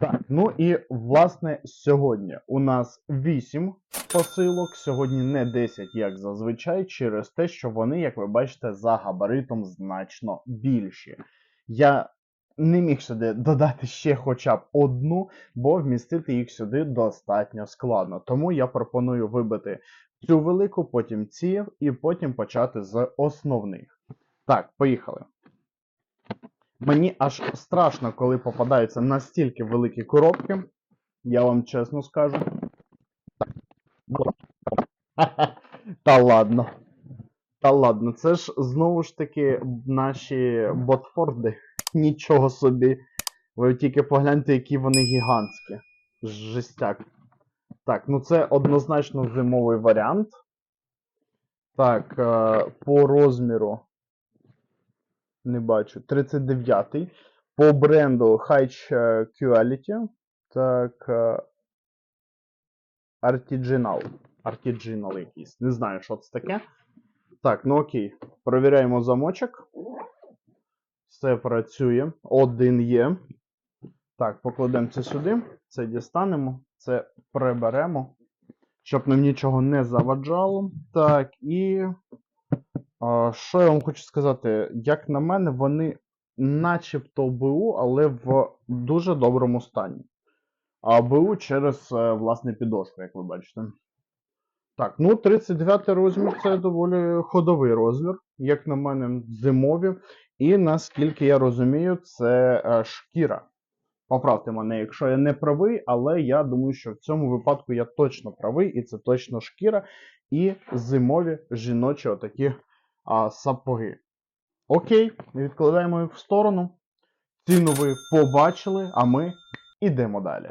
Так, ну і власне сьогодні у нас 8 посилок. Сьогодні не 10, як зазвичай, через те, що вони, як ви бачите, за габаритом значно більші. Я не міг сюди додати ще хоча б одну, бо вмістити їх сюди достатньо складно. Тому я пропоную вибити цю велику, потім ці, і потім почати з основних. Так, поїхали. Мені аж страшно, коли попадаються настільки великі коробки. Я вам чесно скажу. Та ладно. Та ладно, це ж знову ж таки наші ботфорди. Нічого собі. Ви тільки погляньте, які вони гігантські. Жестяк. Так, ну це однозначно зимовий варіант. Так, е, по розміру. Не бачу. 39-й. По бренду High Quality. Так. е, Artiginal. Artiginal якийсь. Не знаю, що це таке. Так, ну окей. Провіряємо замочок. Все працює. Один є. Так, покладемо це сюди. Це дістанемо. Це приберемо. Щоб нам нічого не заваджало. Так, і. Що я вам хочу сказати? Як на мене, вони начебто БУ, але в дуже доброму стані. А БУ через е, власне підошву, як ви бачите. Так, ну 39 розмір це доволі ходовий розмір, як на мене, зимові. І наскільки я розумію, це е, шкіра. Поправте мене, якщо я не правий, але я думаю, що в цьому випадку я точно правий, і це точно шкіра і зимові жіночі отакі а, сапоги. Окей, відкладаємо їх в сторону. Ціну ви побачили, а ми йдемо далі.